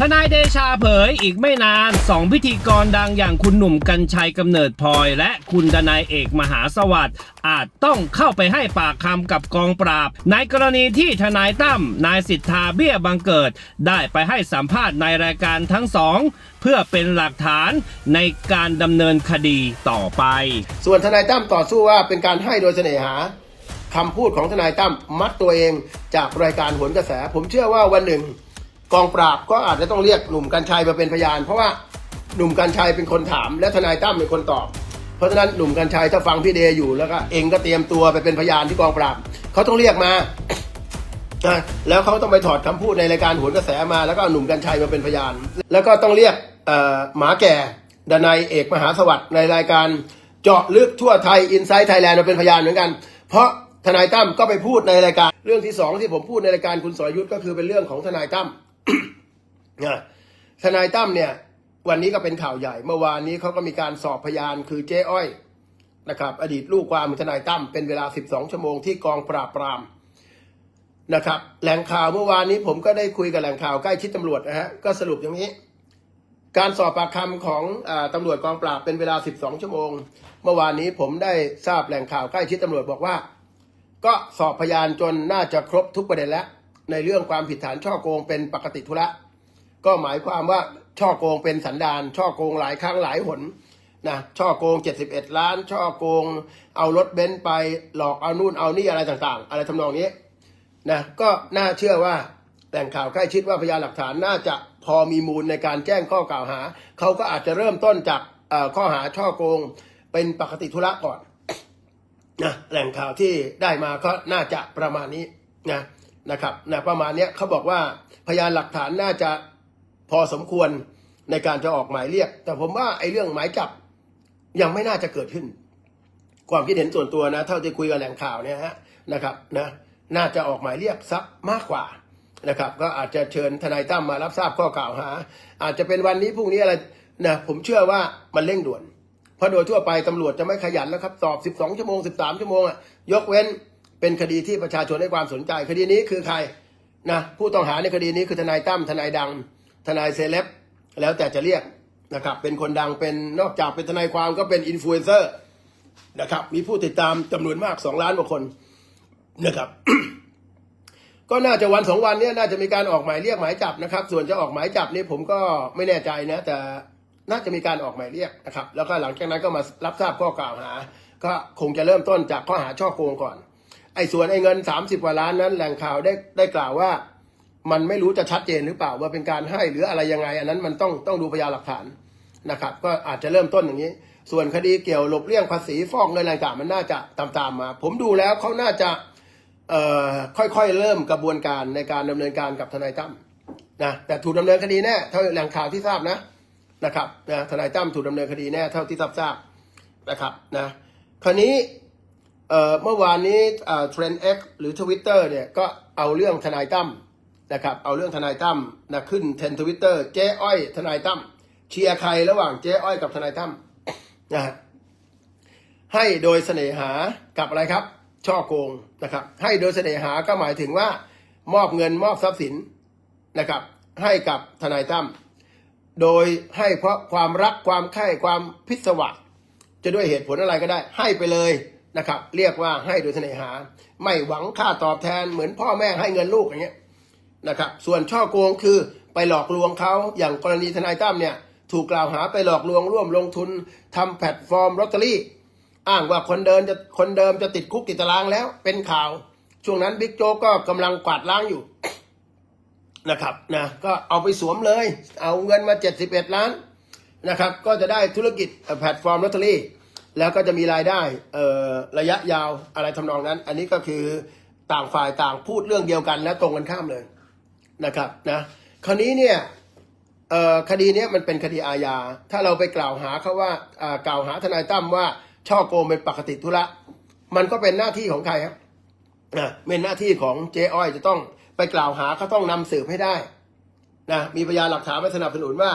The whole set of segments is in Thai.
ทนายเดชาเผยอีกไม่นานสองพิธีกรดังอย่างคุณหนุ่มกัญชัยกำเนิดพลอย และคุณทนายเอกมหาสวัสดิ์อาจต้องเข้าไปให้ปากคำกับกองปราบ ในกรณีที่ทนายตั้มนายสิทธาเบี้ยบังเกิด ได้ไปให้สัมภาษณ์ในรายการทั้งสอง เพื่อเป็นหลักฐานในการดำเนินคดีต่อไป ส่วนทนายตั้มต่อสู้ว่าเป็นการให้โดยเสน่หาคำพูดของทนายตั้มมัดตัวเองจากรายการโหนกระแส ผมเชื่อว่าวันหนึ่ง กองปราบก็อาจจะต้องเรียกหนุ่มกัญชัยมาเป็นพยาน เพราะว่าหนุ่มกัญชัยเป็นคนถาม และทนายตั้มเป็นคนตอบ เพราะฉะนั้นหนุ่มกัญชัยถ้าฟังพี่เดย์อยู่แล้วก็เองก็เตรียมตัวไปเป็นพยานที่กองปราบเขาต้องเรียกมาแล้วเขาต้องไปถอดคำพูดในรายการโหนกระแสมาแล้วก็เอาหนุ่มกัญชัยมาเป็นพยาน แล้วก็ต้องเรียกหมาแก่ดนายเอกมหาสวัสดิ์ในรายการเจาะลึกทั่วไทยอินไซต์ไทยแลนด์มาเป็นพยานเหมือนกัน เพราะทนายตั้มก็ไปพูดในรายการ เรื่องที่สองที่ผมพูดในรายการคุณสรยุทธ์ก็คือเป็นเรื่องของทนายตั้ม ทนายตั้มเนี่ย วันนี้ก็เป็นข่าวใหญ่ เมื่อวานนี้เขาก็มีการสอบพยานคือเจ๊อ้อยนะครับ อดีตลูกความของทนายตั้มเป็นเวลา 12 ชั่วโมงที่กองปราบปรามนะครับแหล่งข่าวเมื่อวานนี้ผมก็ได้คุยกับแหล่งข่าวใกล้ชิดตำรวจนะฮะก็สรุปอย่างนี้ การสอบปากคำของอตำรวจกองปราบเป็นเวลา 12 ชั่วโมง เมื่อวานนี้ผมได้ทราบแหล่งข่าวใกล้ชิดตำรวจบอกว่า ก็สอบพยานจนน่าจะครบทุกประเด็นแล้ว ในเรื่องความผิดฐานช่อโกงเป็นปกติธุระ ก็หมายความว่าช่อโกงเป็นสันดานช่อโกงหลายครั้งหลายหนนะช่อโกง 71 ล้าน ช่อโกง เอารถเบนซ์ไปหลอกเอานู่นเอานี่อะไรต่างๆ อะไรทำนองนี้นะก็น่าเชื่อว่าแหล่งข่าวใกล้ชิดว่าพยานหลักฐานน่าจะพอมีมูลในการแจ้งข้อกล่าวหา เขาก็อาจจะเริ่มต้นจากข้อหาช่อโกงเป็นปกติธุระก่อนนะแหล่งข่าวที่ได้มาก็น่าจะประมาณนี้นะ นะครับนะประมาณนี้เขาบอกว่าพยานหลักฐานน่าจะพอสมควรในการจะออกหมายเรียก แต่ผมว่าไอ้เรื่องหมายจับยังไม่น่าจะเกิดขึ้น ความคิดเห็นส่วนตัวนะ เท่าที่คุยกับแหล่งข่าวเนี่ยฮะนะครับนะน่าจะออกหมายเรียกซักมากกว่านะครับ ก็อาจจะเชิญทนายตั้มมารับทราบข้อกล่าวหา อาจจะเป็นวันนี้พรุ่งนี้อะไรนะผมเชื่อว่ามันเร่งด่วน เพราะโดยทั่วไปตำรวจจะไม่ขยันแล้วครับสอบ 12 ชั่วโมง 13 ชั่วโมงอะยกเว้น เป็นคดีที่ประชาชนให้ความสนใจ คดีนี้คือใครนะผู้ต้องหาในคดีนี้คือทนายตั้มทนายดัง ทนายเซเลบแล้วแต่จะเรียกนะครับเป็นคนดังเป็นนอกจากเป็นทนายความก็เป็นอินฟลูเอนเซอร์นะครับมีผู้ติดตามจำนวนมากสองล้านกว่าคนนะครับก็น่าจะวันสองวันนี้น่าจะมีการออกหมายเรียกหมายจับนะครับ ส่วนจะออกหมายจับนี่ผมก็ไม่แน่ใจนะ แต่น่าจะมีการออกหมายเรียกนะครับ แล้วก็หลังจากนั้นก็มารับทราบข้อกล่าวหา ก็คงจะเริ่มต้นจากข้อหาช่อโกงก่อน ไอ้ส่วนไอ้เงิน 30กว่าล้านนั้นแหล่งข่าวได้ได้กล่าวว่า มันไม่รู้จะชัดเจนหรือเปล่าว่าเป็นการให้หรืออะไรยังไง อันนั้นมันต้องต้องดูพยานหลักฐานนะครับ ก็อาจจะเริ่มต้นอย่างนี้ ส่วนคดีเกี่ยวหลบเลี่ยงภาษีฟอกเงินอะไรต่างมันน่าจะตามๆมมา ผมดูแล้วเขาน่าจะเอ่อค่อยๆเริ่มกระบวนการในการดำเนินการกับทนายตั้มนะแต่ถูกดำเนินคดีแน่เท่าแหล่งข่าวที่ทราบนะนะครับนะทนายตั้มถูกดำเนินคดีแน่เท่าที่ทราบทราบนะครับนะคราวนี้ เอ่อเมื่อวานนี้เทรนด์เอ็กหรือ Twitter เนี่ยก็เอาเรื่องทนายตั้มนะครับเอาเรื่องทนายตั้มนะขึ้นเทรนทวิตเตอร์เจ๊อ้อย ทนายตั้มเชียร์ใครระหว่างเจ๊อ้อยกับทนายตั้มนะฮะให้โดยเสน่หากับอะไรครับ ช่อโกงนะครับ ให้โดยเสน่หาก็หมายถึงว่ามอบเงินมอบทรัพย์สินนะครับ ให้กับทนายตั้มโดยให้เพราะความรักความใคร่ความพิศวะ จะด้วยเหตุผลอะไรก็ได้ ให้ไปเลย นะครับ เรียกว่าให้โดยเสน่หา ไม่หวังค่าตอบแทนเหมือนพ่อแม่ให้เงินลูกอย่างเงี้ยนะครับ ส่วนช่อโกงคือไปหลอกลวงเขาอย่างกรณีทนายตั้มเนี่ยถูกกล่าวหาไปหลอกลวงร่วมลงทุนทำแพลตฟอร์มลอตเตอรี่ อ้างว่าคนเดินจะคนเดิมจะติดคุกติดตารางแล้วเป็นข่าว ช่วงนั้นบิ๊กโจ๊กก็กำลังกวาดล้างอยู่นะครับนะก็เอาไปสวมเลย เอาเงินมา 71 ล้านนะครับ ก็จะได้ธุรกิจแพลตฟอร์มลอตเตอรี่ แล้วก็จะมีรายได้เอ่อระยะยาวอะไรทำนองนั้น อันนี้ก็คือต่างฝ่ายต่างพูดเรื่องเดียวกันและตรงกันข้ามเลยนะครับนะคราวนี้เนี่ยเอ่อคดีเนี้ยมันเป็นคดีอาญา ถ้าเราไปกล่าวหาเขาว่าอ่ากล่าวหาทนายตั้มว่าช่อโกงเป็นปกติธุระ มันก็เป็นหน้าที่ของใครครับนะเป็นหน้าที่ของเจ๊อ้อยจะต้องไปกล่าวหาเขาต้องนำสืบให้ได้นะมีพยานหลักฐานมาสนับสนุนว่า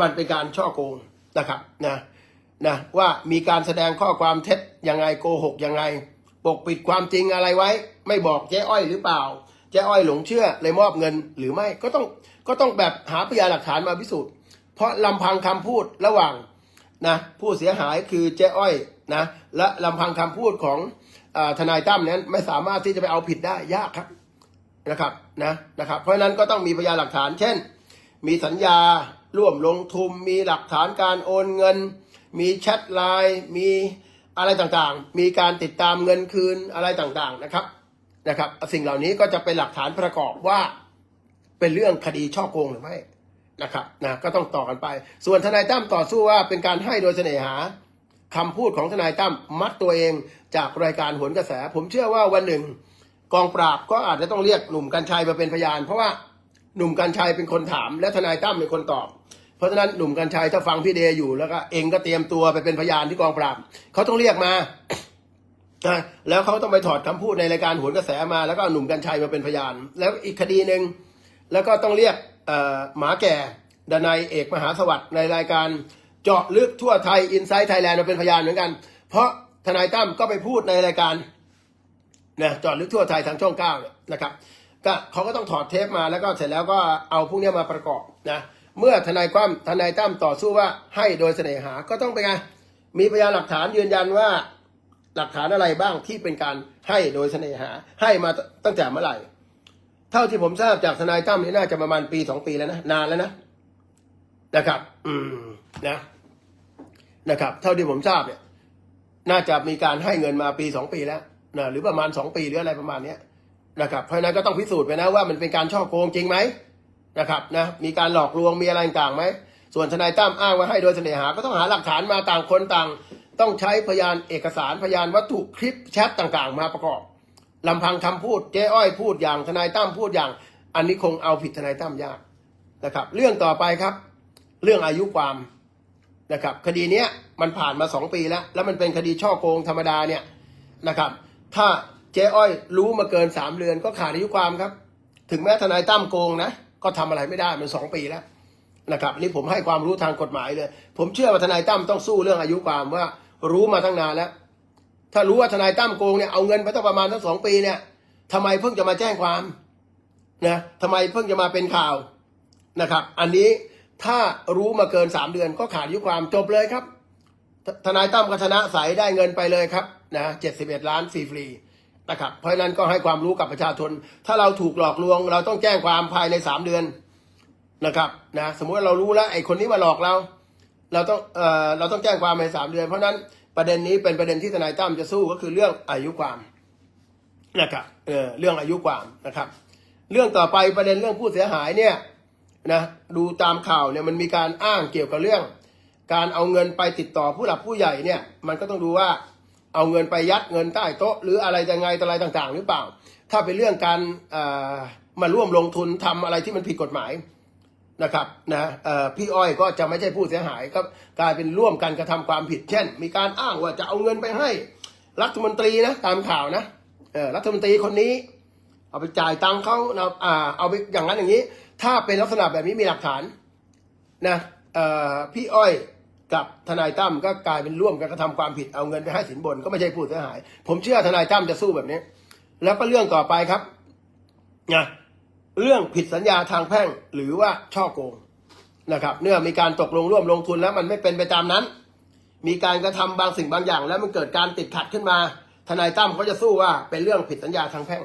มันเป็นการช่อโกงนะครับนะ นะว่ามีการแสดงข้อความเท็จยังไงโกหกยังไง ปกปิดความจริงอะไรไว้ ไม่บอกเจ๊อ้อยหรือเปล่าเจ๊อ้อยหลงเชื่อเลยมอบเงินหรือไม่ก็ต้องก็ต้องแบบหาพยานหลักฐานมาพิสูจน์ เพราะลำพังคำพูดระหว่างนะผู้เสียหายคือเจ๊อ้อยนะและลำพังคำพูดของอทนายตั้มนั้นไม่สามารถที่จะไปเอาผิดได้ยากครับนะครับนะนะครับ เพราะฉะนั้นก็ต้องมีพยานหลักฐาน เช่น มีสัญญาร่วมลงทุนมีหลักฐานการโอนเงิน มีแชทไลน์มีอะไรต่างๆ มีการติดตามเงินคืนอะไรต่างๆนะครับนะครับ สิ่งเหล่านี้ก็จะเป็นหลักฐานประกอบว่า เป็นเรื่องคดีช่อโกงหรือไม่นะครับนะก็ต้องต่อกันไป ส่วนทนายตั้มต่อสู้ว่าเป็นการให้โดยเสน่หาคำพูดของทนายตั้มมัดตัวเองจากรายการโหนกระแส ผมเชื่อว่าวันหนึ่ง กองปราบก็อาจจะต้องเรียกหนุ่มกัญชัยมาเป็นพยาน เพราะว่าหนุ่มกัญชัยเป็นคนถามและทนายตั้มเป็นคนตอบ เพราะฉะนั้นหนุ่มกัญชัยถ้าฟังพี่เดย์อยู่แล้วก็เองก็เตรียมตัวไปเป็นพยานที่กองปราบเขาต้องเรียกมาแล้วเขาต้องไปถอดคำพูดในรายการโหนกระแสมาแล้วก็เอาหนุ่มกัญชัยมาเป็นพยาน แล้วอีกคดีหนึ่งแล้วก็ต้องเรียกหมาแก่ดนายเอกมหาสวัสดิ์ในรายการเจาะลึกทั่วไทยอินไซต์ไทยแลนด์มาเป็นพยานเหมือนกัน เพราะทนายตั้มก็ไปพูดในรายการนะเจอดลึกทั่วไทยทางช่องเก้าเนี่ยนะครับ ก็เขาก็ต้องถอดเทปมาแล้วก็เสร็จแล้วก็เอาพวกนี้มาประกอบนะ เมื่อทนายความทนายตั้มต่อสู้ว่าให้โดยเสน่หาก็ต้องเป็นไงมีพยานหลักฐานยืนยันว่าหลักฐานอะไรบ้างที่เป็นการให้โดยเสน่หา ให้มาตั้งแต่เมื่อไหร่ เท่าที่ผมทราบจากทนายตั้มนี่น่าจะประมาณปีสองปีแล้วนะนานแล้วนะนะครับ อืมนะนะครับ เท่าที่ผมทราบเนี่ย น่าจะมีการให้เงินมาปีสองปีแล้วนะหรือประมาณสองปีหรืออะไรประมาณเนี้ยนะครับเพราะฉะนั้นก็ต้องพิสูจน์ไปนะว่ามันเป็นการช่อโกงจริงไหม นะครับนะมีการหลอกลวงมีอะไรต่างไหมส่วนทนายตั้มอ้างว่าให้โดยเสน่หาก็ต้องหาหลักฐานมาต่างคนต่าง ต้องใช้พยานเอกสารพยานวัตถุคลิปแชทต่างๆ มาประกอบลำพังคำพูดเจ๊อ้อยพูดอย่างทนายตั้มพูดอย่าง อันนี้คงเอาผิดทนายตั้มยากนะครับ เรื่องต่อไปครับ เรื่องอายุความนะครับ คดีเนี้ยมันผ่านมาสองปีแล้ว แล้วมันเป็นคดีช่อโกงธรรมดาเนี่ยนะครับ ถ้าเจ๊อ้อยรู้มาเกินสามเดือนก็ขาดอายุความครับ ถึงแม้ทนายตั้มโกงนะ ก็ทำอะไรไม่ได้มันสองปีแล้วนะครับนี่ผมให้ความรู้ทางกฎหมายเลย ผมเชื่อว่าทนายตั้มต้องสู้เรื่องอายุความว่ารู้มาตั้งนานแล้ว ถ้ารู้ว่าทนายตั้มโกงเนี่ยเอาเงินไปตั้งประมาณทั้งสองปีเนี่ยทำไมเพิ่งจะมาแจ้งความนะทำไมเพิ่งจะมาเป็นข่าวนะครับ อันนี้ถ้ารู้มาเกินสามเดือนก็ขาดอายุความจบเลยครับ ทนายตั้มก็ชนะสายได้เงินไปเลยครับนะเจ็ดสิบเอ็ดล้านฟรี นะครับเพราะฉะนั้นก็ให้ความรู้กับประชาชน ถ้าเราถูกหลอกลวง เราต้องแจ้งความภายในสามเดือนนะครับนะสมมุติเรารู้แล้วไอ้คนนี้มาหลอกเรา เราต้องเอ่อเราต้องแจ้งความภายในสามเดือน เพราะฉะนั้นประเด็นนี้เป็นประเด็นที่ทนายตั้มจะสู้ก็คือเรื่องอายุความนะครับเออเรื่องอายุความนะครับ เรื่องต่อไปประเด็นเรื่องผู้เสียหายเนี่ยนะดูตามข่าวเนี่ยมันมีการอ้างเกี่ยวกับเรื่อง การเอาเงินไปติดต่อผู้หลักผู้ใหญ่เนี่ยมันก็ต้องดูว่า เอาเงินไปยัดเงินใต้โต๊ะ หรืออะไรยังไงอะไรต่างๆ หรือเปล่า ถ้าเป็นเรื่องการมาร่วมลงทุนทำอะไรที่มันผิดกฎหมายนะครับนะพี่อ้อยก็จะไม่ใช่ผู้เสียหายก็กลายเป็นร่วมกันกระทำความผิดเช่น มีการอ้างว่าจะเอาเงินไปให้รัฐมนตรีนะตามข่าวนะรัฐมนตรีคนนี้ เอาไปจ่ายตังค์เขานะอ่าเอาไปอย่างนั้นอย่างนี้ ถ้าเป็นลักษณะแบบนี้มีหลักฐานนะพี่อ้อย กับทนายตั้มก็กลายเป็นร่วมกันกระทำความผิดเอาเงินไปให้สินบนก็ไม่ใช่ผู้เสียหาย ผมเชื่อทนายตั้มจะสู้แบบนี้ แล้วก็เรื่องต่อไปครับนะเรื่องผิดสัญญาทางแพ่งหรือว่าช่อโกงนะครับ เนื่อมีการตกลงร่วมลงทุนแล้วมันไม่เป็นไปตามนั้น มีการกระทำบางสิ่งบางอย่าง แล้วมันเกิดการติดขัดขึ้นมา ทนายตั้มเขาจะสู้ว่าเป็นเรื่องผิดสัญญาทางแพ่ง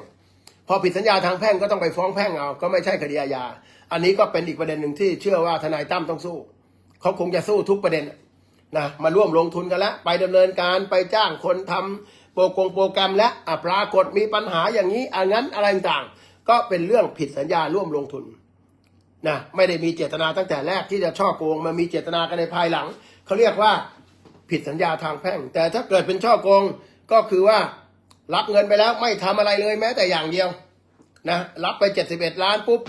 พอผิดสัญญาทางแพ่งก็ต้องไปฟ้องแพ่งเอา ก็ไม่ใช่คดีอาญา อันนี้ก็เป็นอีกประเด็นหนึ่งที่เชื่อว่าทนายตั้มต้องสู้ เขาคงจะสู้ทุกประเด็นนะมาร่วมลงทุนกันแล้ว ไปดำเนินการไปจ้างคนทำโปรกงโปรแกรมและอปรากฏมีปัญหาอย่างนี้อันนั้นอะไรต่างก็เป็นเรื่องผิดสัญญาร่วมลงทุนนะไม่ได้มีเจตนาตั้งแต่แรกที่จะช่อโกงมามีเจตนากันในภายหลังเขาเรียกว่าผิดสัญญาทางแพ่ง แต่ถ้าเกิดเป็นช่อโกงก็คือว่ารับเงินไปแล้วไม่ทำอะไรเลยแม้แต่อย่างเดียวนะรับไป 71 ล้านปุ๊บ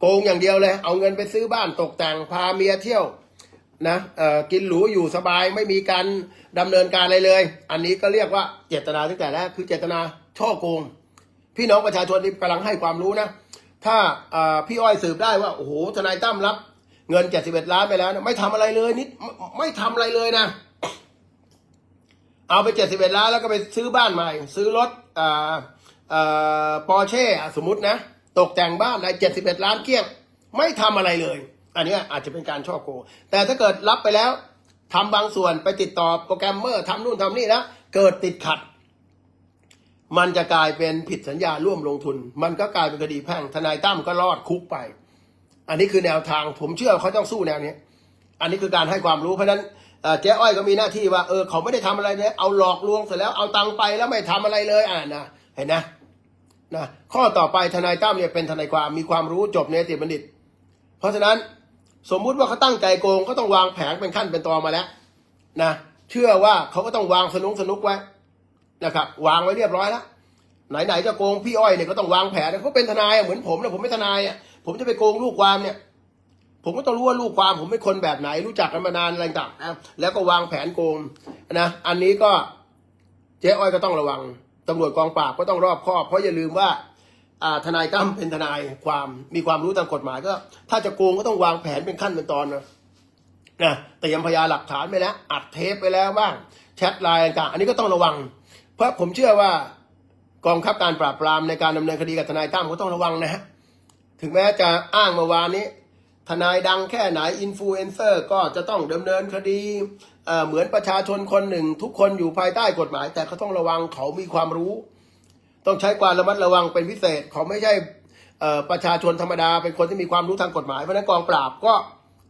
โกงอย่างเดียวเลย เอาเงินไปซื้อบ้านตกแต่งพาเมียเที่ยว นะกินหรูอยู่สบายไม่มีการดำเนินการอะไรเลย อันนี้ก็เรียกว่าเจตนาตั้งแต่แรกคือเจตนาช่อโกง พี่น้องประชาชนที่กำลังให้ความรู้นะ ถ้าพี่อ้อยสืบได้ว่าโอ้โหทนายตั้มรับ เงิน 71 ล้านไปแล้วนะไม่ทำอะไรเลยนิดไม่ไม่ทำอะไรเลยนะ เอาไป 71 ล้านแล้วก็ไปซื้อบ้านใหม่ ซื้อรถอ่าอ่าปอร์เช่สมมตินะ ตกแต่งบ้านใน71 ล้านเกลี้ยงไม่ทำอะไรเลย อันนี้อาจจะเป็นการช่อโกงแต่ถ้าเกิดรับไปแล้วทำบางส่วนไปติดต่อโปรแกรมเมอร์ทำนู่นทำนี่แล้วเกิดติดขัด มันจะกลายเป็นผิดสัญญาร่วมลงทุน มันก็กลายเป็นคดีแพ่งทนายตั้มก็รอดคุกไป อันนี้คือแนวทางผมเชื่อเขาต้องสู้แนวนี้ อันนี้คือการให้ความรู้เพราะฉะนั้นเจ๊อ้อยก็มีหน้าที่ว่าเออเขาไม่ได้ทำอะไรเนี่ยเอาหลอกลวงเสร็จแล้วเอาตังค์ไปแล้วไม่ทำอะไรเลยอ่านะเห็นนะนะข้อต่อไปทนายตั้มเนี่ยเป็นทนายความมีความรู้จบเนติบัณฑิต เพราะฉะนั้น สมมุติว่าเขาตั้งใจโกงก็ต้องวางแผนเป็นขั้นเป็นตอนมาแล้วนะเชื่อว่าเขาก็ต้องวางสนุกสนุกไว้นะครับ วางไว้เรียบร้อยแล้วไหนๆจะโกงพี่อ้อยเนี่ยก็ต้องวางแผนเขาเป็นทนายเหมือนผมนะผมไม่ทนายอะผมจะไปโกงลูกความเนี่ย ผมก็ต้องรู้ว่าลูกความ ผมเป็นคนแบบไหน รู้จักกันมานานอะไรต่างแล้วก็วางแผนโกงนะอันนี้ก็เจ๊อ้อยก็ต้องระวังตำรวจกองปราบก็ต้องรอบคอบเพราะอย่าลืมว่า ทนายตั้มเป็นทนายความมีความรู้ทางกฎหมายก็ ถ้าจะโกงก็ต้องวางแผนเป็นขั้นเป็นตอนนะนะเตรียมพยานหลักฐานไปแล้ว อัดเทปไปแล้วบ้างแชทไลน์ต่างอันนี้ก็ต้องระวัง เพราะผมเชื่อว่ากองคับการปราบปรามในการดำเนินคดีกับทนายตั้มก็ต้องระวังนะฮะถึงแม้จะอ้างเมื่อวานนี้ ทนายดังแค่ไหนอินฟลูเอนเซอร์ก็จะต้องดำเนินคดีเหมือนประชาชนคนหนึ่ง ทุกคนอยู่ภายใต้กฎหมาย แต่เขาต้องระวังเขามีความรู้ ต้องใช้ความระมัดระวังเป็นพิเศษเขาไม่ใช่ประชาชนธรรมดาเป็นคนที่มีความรู้ทางกฎหมายเพราะฉะนั้นกองปราบก็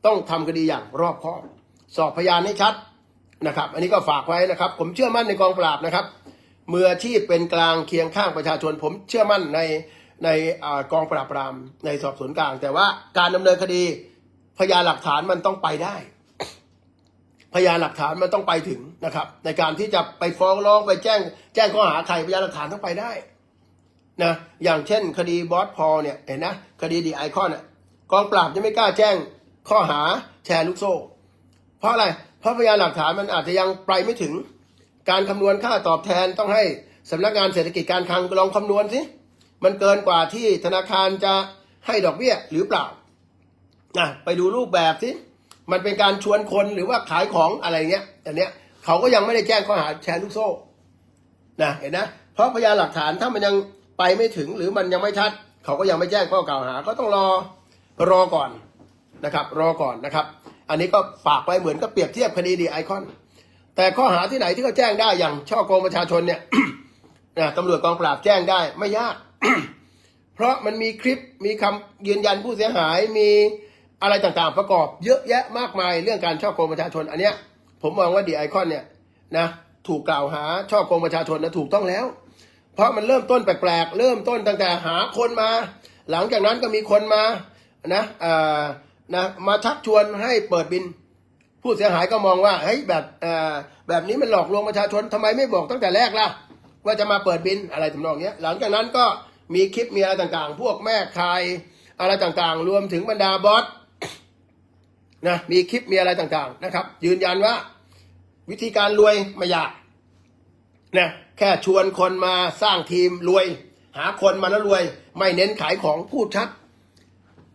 ต้องทำคดีอย่างรอบคอบ สอบพยานให้ชัดนะครับ อันนี้ก็ฝากไว้นะครับ ผมเชื่อมั่นในกองปราบนะครับมืออาชีพเป็นกลางเคียงข้างประชาชน ผมเชื่อมั่นในในอกองปราบปรามในสอบสวนกลาง แต่ว่าการดำเนินคดีพยานหลักฐานมันต้องไปได้ พยานหลักฐานมันต้องไปถึงนะครับ ในการที่จะไปฟ้องร้องไปแจ้ง แจ้งข้อหาใครพยานหลักฐานต้องไปได้นะอย่างเช่น คดีบอสพอเนี่ยเห็นนะคดีดีไอคอนเนี่ยกองปราบจะไม่กล้าแจ้งข้อหาแชร์ลูกโซ่ เพราะอะไรเพราะพยานหลักฐานมันอาจจะยังไปไม่ถึง การคำนวณค่าตอบแทนต้องให้สำนักงานเศรษฐกิจการคลังลองคำนวณสิมันเกินกว่าที่ธนาคารจะให้ดอกเบี้ยหรือเปล่านะไปดูรูปแบบสิ มันเป็นการชวนคนหรือว่าขายของอะไรเงี้ยอันเนี้ยเขาก็ยังไม่ได้แจ้งข้อหาแชร์ลูกโซ่นะเห็นนะเพราะพยานหลักฐานถ้ามันยังไปไม่ถึงหรือมันยังไม่ชัด เขาก็ยังไม่แจ้งข้อกล่าวหา ก็ต้องรอรอก่อนนะครับ รอก่อนนะครับ อันนี้ก็ฝากไว้เหมือนกับเปรียบเทียบคดีดีไอคอน แต่ข้อหาที่ไหนที่เขาแจ้งได้อย่างช่อโกงประชาชนเนี่ยนะตำรวจกองปราบแจ้งได้ไม่ยาก เพราะมันมีคลิปมีคำยืนยันผู้เสียหายมี อะไรต่างๆประกอบเยอะแยะมากมายเรื่องการช่อโกงประชาชน อันเนี้ยผมมองว่าดีไอคอนเนี่ยนะถูกกล่าวหาช่อโกงประชาชนนะถูกต้องแล้ว เพราะมันเริ่มต้นแปลกๆ เริ่มต้นตั้งแต่หาคนมา หลังจากนั้นก็มีคนมานะเอ่อนะมาชักชวนให้เปิดบิน ผู้เสียหายก็มองว่าเฮ้ยแบบเออแบบนี้มันหลอกลวงประชาชนทำไมไม่บอกตั้งแต่แรกล่ะ ว่าจะมาเปิดบินอะไรทำนองเนี้ยหลังจากนั้นก็มีคลิปมีอะไรต่างๆ พวกแม่คายอะไรต่างๆ รวมถึงบรรดาบอส นะมีคลิปมีอะไรต่างๆนะครับ ยืนยันว่า วิธีการรวยไม่ยากนะแค่ชวนคนมาสร้างทีมรวย หาคนมาแล้วรวย ไม่เน้นขายของพูดชัด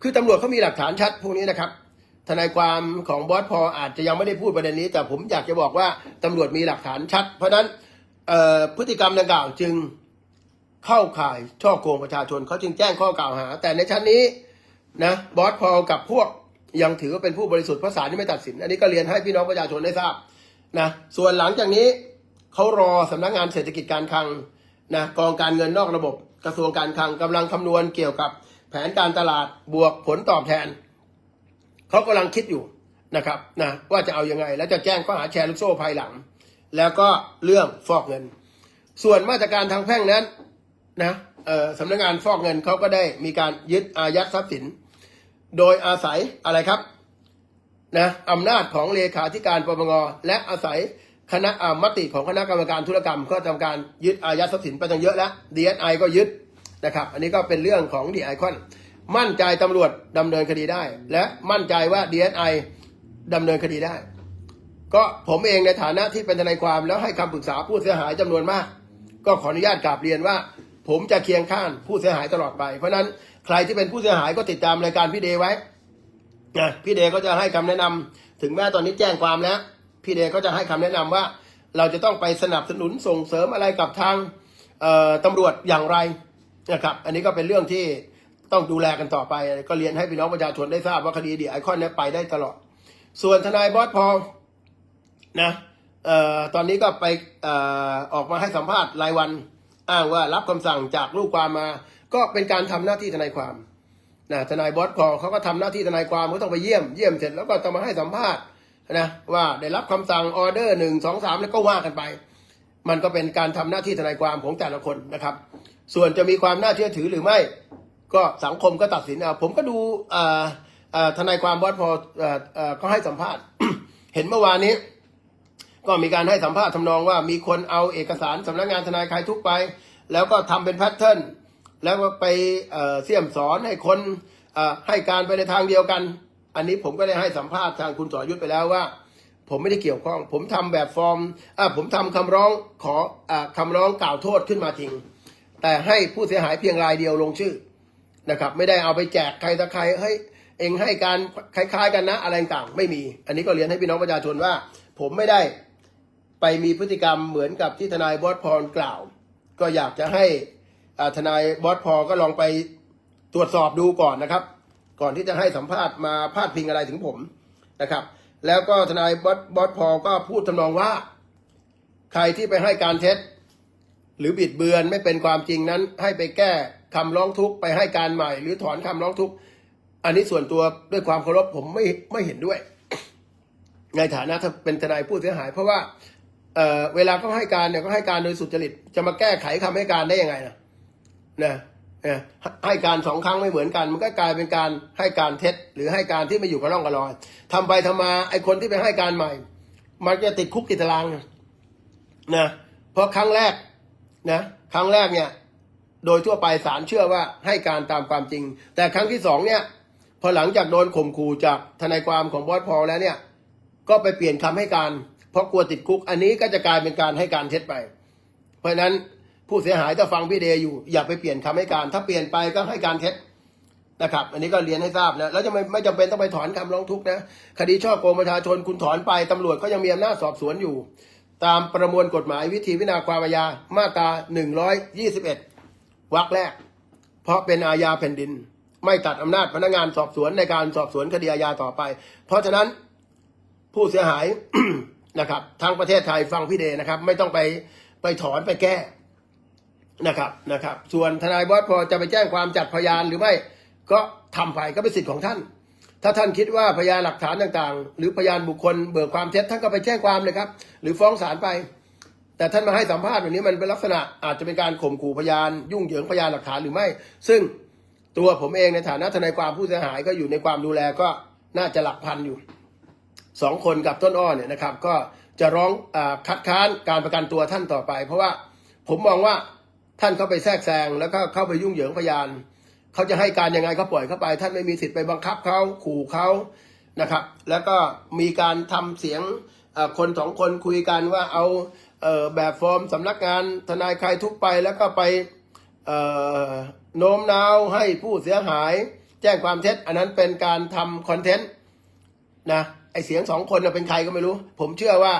คือตำรวจเขามีหลักฐานชัดพวกนี้นะครับทนายความของบอสพออาจจะยังไม่ได้พูดประเด็นนี้ แต่ผมอยากจะบอกว่าตำรวจมีหลักฐานชัด เพราะฉะนั้นพฤติกรรมดังกล่าวจึงเข้าข่ายช่อโกงประชาชนเขาจึงแจ้งข้อกล่าวหา แต่ในชั้นนี้นะบอสพอกับพวก ยังถือว่าเป็นผู้บริสุทธิ์เพราะศาลที่ไม่ตัดสิน อันนี้ก็เรียนให้พี่น้องประชาชนได้ทราบนะส่วนหลังจากนี้เขารอสำนักงานเศรษฐกิจการคลังนะกองการเงินนอกระบบกระทรวงการคลังกำลังคำนวณเกี่ยวกับแผนการตลาดบวกผลตอบแทนเขากำลังคิดอยู่นะครับนะว่าจะเอายังไง แล้วจะแจ้งข้อหาแชร์ลูกโซ่ภายหลัง แล้วก็เรื่องฟอกเงิน ส่วนมาตรการทางแพ่งนั้นนะสำนักงานฟอกเงินเขาก็ได้มีการยึดอายัดทรัพย์สิน โดยอาศัยอะไรครับนะอำนาจของเลขาธิการปปงและอาศัยคณะมติของคณะกรรมการธุรกรรมก็ทำการยึดอายัดทรัพย์สินไปตั้งเยอะแล้ว DSI ก็ยึดนะครับ อันนี้ก็เป็นเรื่องของดีไอคอนมั่นใจตำรวจดำเนินคดีได้ และมั่นใจว่า DSI ดำเนินคดีได้ ก็ผมเองในฐานะที่เป็นทนายความแล้วให้คำปรึกษาผู้เสียหายจำนวนมาก ก็ขออนุญาตกราบเรียนว่า ผมจะเคียงข้างผู้เสียหายตลอดไป เพราะฉะนั้น ใครที่เป็นผู้เสียหายก็ติดตามรายการพี่เดย์ไว้นะพี่เดย์ก็จะให้คำแนะนำถึงแม้ตอนนี้แจ้งความแล้ว พี่เดย์ก็จะให้คำแนะนำว่า เราจะต้องไปสนับสนุนส่งเสริมอะไรกับทางเอ่อตำรวจอย่างไรนะครับ อันนี้ก็เป็นเรื่องที่ต้องดูแลกันต่อไป ก็เรียนให้พี่น้องประชาชนได้ทราบว่าคดีดีไอคอนนี้ไปได้ตลอด ส่วนทนายบอสพอลนะออตอนนี้ก็ไปออออกมาให้สัมภาษณ์รายวัน อ้างว่ารับคำสั่งจากลูกความมา ก็เป็นการทำหน้าที่ทนายความนะทนายบอสพอเขาก็ทำหน้าที่ทนายความเขาต้องไปเยี่ยมเยี่ยมเสร็จแล้วก็ต้องมาให้สัมภาษณ์นะว่าได้รับคำสั่งออเดอร์หนึ่งสองสามแล้วก็ว่ากันไป มันก็เป็นการทำหน้าที่ทนายความของแต่ละคนนะครับ ส่วนจะมีความน่าเชื่อถือหรือไม่ ก็สังคมก็ตัดสินเอาผมก็ดูทนายความบอสพอเอ่อเอ่อก็ให้สัมภาษณ์ เห็นเมื่อวานนี้ ก็มีการให้สัมภาษณ์ทำนองว่ามีคนเอาเอกสารสำนักงานทนายคลายทุกไป แล้วก็ทำเป็นแพทเทิร์น แล้วไปเสี่ยมสอนให้คนให้การไปในทางเดียวกัน อันนี้ผมก็ได้ให้สัมภาษณ์ทางคุณสอยุทธไปแล้วว่า ผมไม่ได้เกี่ยวข้อง ผมทำแบบฟอร์มอาผมทำคำร้องขออ่าคำร้องกล่าวโทษขึ้นมาจริง แต่ให้ผู้เสียหายเพียงรายเดียวลงชื่อนะครับ ไม่ได้เอาไปแจกใครตะใครเฮ้ยเองให้การคล้ายๆกันนะอะไรต่างๆไม่มี อันนี้ก็เรียนให้พี่น้องประชาชนว่า ผมไม่ได้ไปมีพฤติกรรมเหมือนกับที่ทนายบอสพรกล่าว ก็อยากจะให้ ทนายบอสพอก็ลองไปตรวจสอบดูก่อนนะครับ ก่อนที่จะให้สัมภาษณ์มาพาดพิงอะไรถึงผมนะครับ แล้วก็ทนายบอสบอสพอก็พูดทำนองว่า ใครที่ไปให้การเท็จ หรือบิดเบือนไม่เป็นความจริงนั้น ให้ไปแก้คำร้องทุกข์ไปให้การใหม่ หรือถอนคำร้องทุกข์อันนี้ส่วนตัวด้วยความเคารพผมไม่ไม่เห็นด้วย ในฐานะถ้าเป็นทนายผู้เสียหาย เพราะว่าเเวลาเขาให้การเนี่ยก็ให้การโดยสุจริตจะมาแก้ไขคำให้การได้ยังไงนะ นะเอ่อให้การสองครั้งไม่เหมือนกัน มันก็กลายเป็นการให้การเท็จ หรือให้การที่ไม่อยู่กับร่องกับรอยทำไปทำมาไอ้คนที่ไปให้การใหม่ มันจะติดคุกติดตารางนะนะเพราะครั้งแรกนะครั้งแรกเนี่ย โดยทั่วไปศาลเชื่อว่าให้การตามความจริง แต่ครั้งที่สองเนี่ยพอหลังจากโดนข่มขู่จากทนายความของบอสพอแล้วเนี่ย ก็ไปเปลี่ยนคำให้การ เพราะกลัวติดคุก อันนี้ก็จะกลายเป็นการให้การเท็จไป เพราะฉะนั้น ผู้เสียหายถ้าฟังพี่เดย์อยู่อย่าไปเปลี่ยนคำให้การ ถ้าเปลี่ยนไปก็ให้การเท็จนะครับ อันนี้ก็เรียนให้ทราบนะแล้วจะไม่ไม่จำเป็นต้องไปถอนคำร้องทุกข์นะคดีช่อโกงประชาชนคุณถอนไปตำรวจก็ยังมีอำนาจสอบสวนอยู่ ตามประมวลกฎหมายวิธีพิจารณาความอาญามาตรา121วรรคแรก เพราะเป็นอาญาแผ่นดิน ไม่ตัดอำนาจพนักงานสอบสวนในการสอบสวนคดีอาญาต่อไป เพราะฉะนั้นผู้เสียหายนะครับทั้งประเทศไทยฟังพี่เดนะครับ ไม่ต้องไปไปถอนไปแก้ นะครับนะครับ ส่วนทนายบอสพอจะไปแจ้งความจัดพยานหรือไม่ก็ทำไปก็เป็นสิทธิ์ของท่าน ถ้าท่านคิดว่าพยานหลักฐานต่างๆ หรือพยานบุคคลเบิกความเท็จท่านก็ไปแจ้งความเลยครับ หรือฟ้องศาลไป แต่ท่านมาให้สัมภาษณ์แบบนี้มันเป็นลักษณะอาจจะเป็นการข่มขู่พยาน ยุ่งเหยิงพยานหลักฐานหรือไม่ ซึ่งตัวผมเองในฐานะทนายความผู้เสียหายก็อยู่ในความดูแลก็น่าจะหลักพันอยู่สองคนกับต้นอ้อเนี่ยนะครับ ก็จะร้องอคัดค้านการประกันตัวท่านต่อไป เพราะว่าผมมองว่า ท่านเข้าไปแทรกแซงแล้วก็เข้าไปยุ่งเหยิงพยานเขาจะให้การยังไงเขาปล่อยเข้าไป ท่านไม่มีสิทธิ์ไปบังคับเขาขู่เขานะครับ แล้วก็มีการทำเสียงคนสองคนคุยกันว่าเอาเออแบบฟอร์มสำนักงานทนายใครทุกไปแล้วก็ไปโน้มน้าวให้ผู้เสียหาย แจ้งความเท็จ อันนั้นเป็นการทำคอนเทนต์นะไอเสียงสองคนน่ะเป็นใครก็ไม่รู้ ผมเชื่อว่า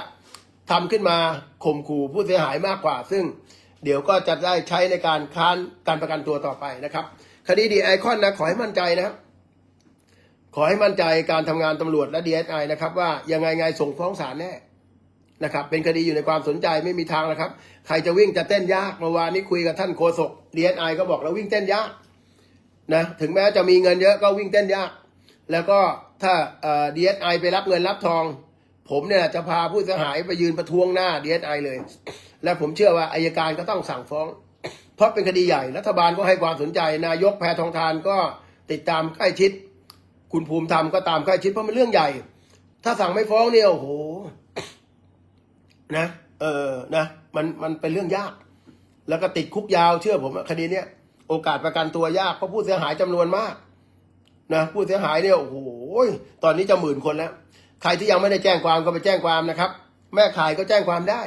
ทำขึ้นมาข่มขู่ผู้เสียหายมากกว่า ซึ่ง เดี๋ยวก็จะได้ใช้ในการค้านการประกันตัวต่อไปนะครับ คดีดีไอคอนนะขอให้มั่นใจนะครับ ขอให้มั่นใจการทำงานตำรวจและดีเอสไอนะครับ ว่ายังไงไงส่งฟ้องศาลแน่นะครับ เป็นคดีอยู่ในความสนใจไม่มีทางนะครับ ใครจะวิ่งจะเต้นยากเมื่อวานนี้คุยกับท่านโฆษกดีเอสไอก็บอกเราวิ่งเต้นยากนะถึงแม้จะมีเงินเยอะก็วิ่งเต้นยาก แล้วก็ถ้าดีเอสไอไปรับเงินรับทอง ผมเนี่ยจะพาผู้เสียหายไปยืนประท้วงหน้าดีเอสไอเลย และผมเชื่อว่าอายการก็ต้องสั่งฟ้อง เพราะเป็นคดีใหญ่รัฐบาลก็ให้ความสนใจ นายกแพทองทานก็ติดตามใกล้ชิด คุณภูมิธรรมก็ตามใกล้ชิดเพราะมันเรื่องใหญ่ ถ้าสั่งไม่ฟ้องเนี่ยโอ้โหนะ เออนะ มันมันเป็นเรื่องยาก แล้วก็ติดคุกยาวเชื่อผมคดีเนี้ยโอกาสประกันตัวยากเพราะผู้เสียหายจำนวนมากนะผู้เสียหายเนี่ยโอ้โหตอนนี้จะหมื่นคนแล้ว ใครที่ยังไม่ได้แจ้งความก็ไปแจ้งความนะครับ แม่ขายก็แจ้งความได้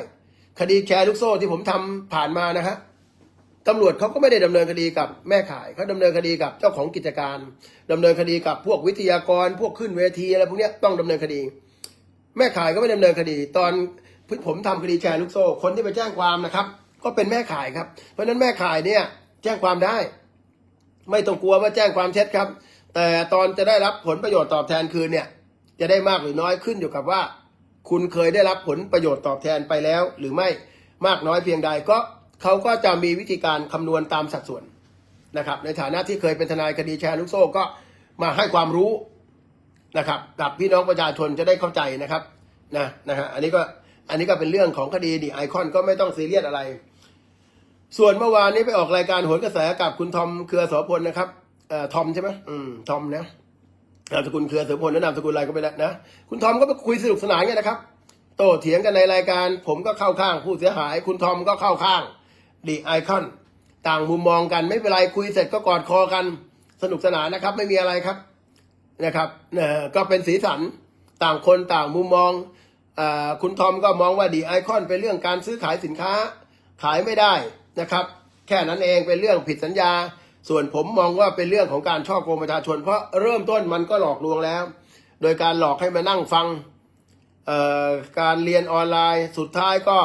คดีแชร์ลูกโซ่ที่ผมทำผ่านมานะฮะตำรวจเขาก็ไม่ได้ดำเนินคดีกับแม่ขายเขาดำเนินคดีกับเจ้าของกิจการดำเนินคดีกับพวกวิทยากร พวกขึ้นเวทีอะไรพวกนี้ต้องดำเนินคดี แม่ขายก็ไม่ดำเนินคดี ตอนผมทำคดีแชร์ลูกโซ่ คนที่ไปแจ้งความนะครับ ก็เป็นแม่ขายครับ เพราะฉะนั้นแม่ขายเนี่ยแจ้งความได้ ไม่ต้องกลัวว่าแจ้งความเท็จครับ แต่ตอนจะได้รับผลประโยชน์ตอบแทนคืนเนี่ย จะได้มากหรือน้อยขึ้นอยู่กับว่า คุณเคยได้รับผลประโยชน์ตอบแทนไปแล้ว หรือไม่มากน้อยเพียงใดก็เขาก็จะมีวิธีการคำนวณตามสัดส่วนนะครับ ในฐานะที่เคยเป็นทนายคดีแชร์ลูกโซ่ก็มาให้ความรู้นะครับ กับพี่น้องประชาชนจะได้เข้าใจนะครับนะนะฮะอันนี้ก็อันนี้ก็เป็นเรื่องของคดีดีไอคอนก็ไม่ต้องซีเรียสอะไร ส่วนเมื่อวานนี้ไปออกรายการโหนกระแสกับคุณทอมเครือสพลนะครับเอ่อทอมใช่ไหมอืมทอมนะ นามสกุลเครือโสพลและนามสกุลอะไรก็ไม่ได้นะ คุณทอมก็ไปคุยสนุกสนานกันนะครับ โต้เถียงกันในรายการ ผมก็เข้าข้างผู้เสียหาย คุณทอมก็เข้าข้างดีไอคอนต่างมุมมองกันไม่เป็นไรคุยเสร็จก็กอดคอกันสนุกสนานนะครับ ไม่มีอะไรครับนะครับเอ่อก็เป็นสีสันต่างคนต่างมุมมองอคุณทอมก็มองว่าดีไอคอนเป็นเรื่องการซื้อขายสินค้าขายไม่ได้นะครับ แค่นั้นเองเป็นเรื่องผิดสัญญา ส่วนผมมองว่าเป็นเรื่องของการช่อโกงประชาชน เพราะเริ่มต้นมันก็หลอกลวงแล้ว โดยการหลอกให้มานั่งฟังการเรียนออนไลน์สุดท้ายก็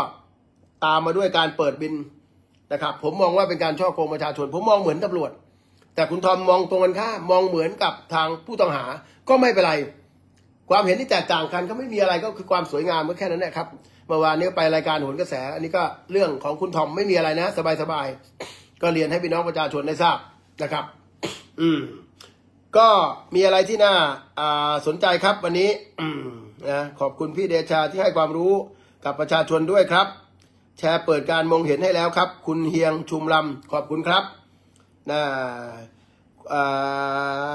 ตามมาด้วยการเปิดบินนะครับ ผมมองว่าเป็นการช่อโกงประชาชน ผมมองเหมือนตำรวจ แต่คุณทอมมองตรงกันข้ามมองเหมือนกับทางผู้ต้องหาก็ไม่เป็นไร ความเห็นที่แตกต่างกันก็ไม่มีอะไรก็คือความสวยงามก็แค่นั้นแหละครับเมื่อวานนี้ไปรายการโหนกระแส อันนี้ก็เรื่องของคุณทอมไม่มีอะไรนะ สบายๆ ก็เรียนให้พี่น้องประชาชนได้ทราบนะครับ อืม ก็มีอะไรที่น่าอ่าสนใจครับวันนี้อืมนะขอบคุณพี่เดชาที่ให้ความรู้กับประชาชนด้วยครับ แชร์เปิดการมองเห็นให้แล้วครับ คุณเฮียงชุมลำขอบคุณครับนะอ่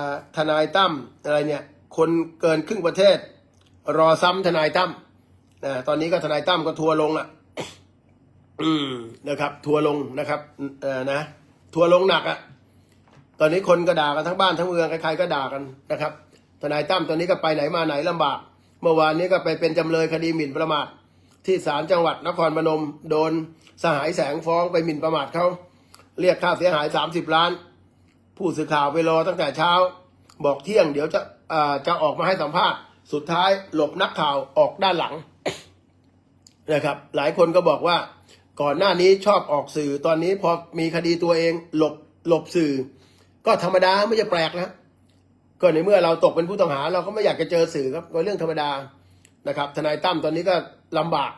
าทนายตั้มอะไรเนี่ยคนเกินครึ่งประเทศ รอซ้ำทนายตั้มนะตอนนี้ก็ทนายตั้มก็ทัวร์ลงละ อืมนะครับ ทัวร์ลงนะครับเออนะทัวร์ลงหนักอะตอนนี้คนก็ด่ากันทั้งบ้านทั้งเมืองใครๆก็ด่ากันนะครับทนายตั้มตอนนี้ก็ไปไหนมาไหนลำบาก เมื่อวานนี้ก็ไปเป็นจำเลยคดีหมิ่นประมาทที่ศาลจังหวัดนครพนม โดนสหายแสงฟ้องไปหมิ่นประมาทเขาเรียกค่าเสียหาย 30 ล้าน ผู้สื่อข่าวไปรอตั้งแต่เช้า บอกเที่ยงเดี๋ยวจะอ่าจะออกมาให้สัมภาษณ์ สุดท้ายหลบนักข่าวออกด้านหลังนะครับ หลายคนก็บอกว่า ก่อนหน้านี้ชอบออกสื่อตอนนี้พอมีคดีตัวเองหลบหลบสื่อ ก็ธรรมดาไม่จะแปลกนะก็ในเมื่อเราตกเป็นผู้ต้องหา เราก็ไม่อยากจะเจอสื่อครับก็เรื่องธรรมดานะครับ ทนายตั้มตอนนี้ก็ลำบาก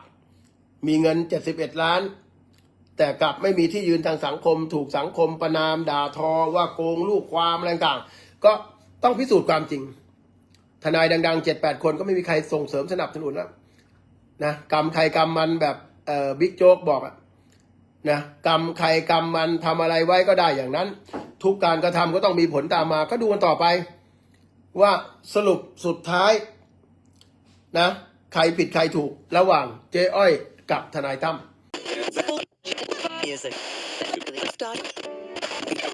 มีเงินเจ็ดสิบเอ็ดล้าน แต่กลับไม่มีที่ยืนทางสังคม ถูกสังคมประนาม ด่าทอว่าโกงลูกความอะไรต่างก็ต้องพิสูจน์ความจริง ทนายดังๆเจ็ดแปดคนก็ไม่มีใครส่งเสริมสนับสนุนแล้วนะกรรมใครกรรมมันแบบ เอ่อบิ๊กโจ๊กบอกอะนะกรรมใครกรรมมันทำอะไรไว้ก็ได้อย่างนั้น ทุกการกระทำก็ต้องมีผลตามมา ก็ดูกันต่อไป ว่าสรุปสุดท้ายนะใครผิดใครถูกระหว่างเจ๊อ้อยกับทนายตั้ม Music.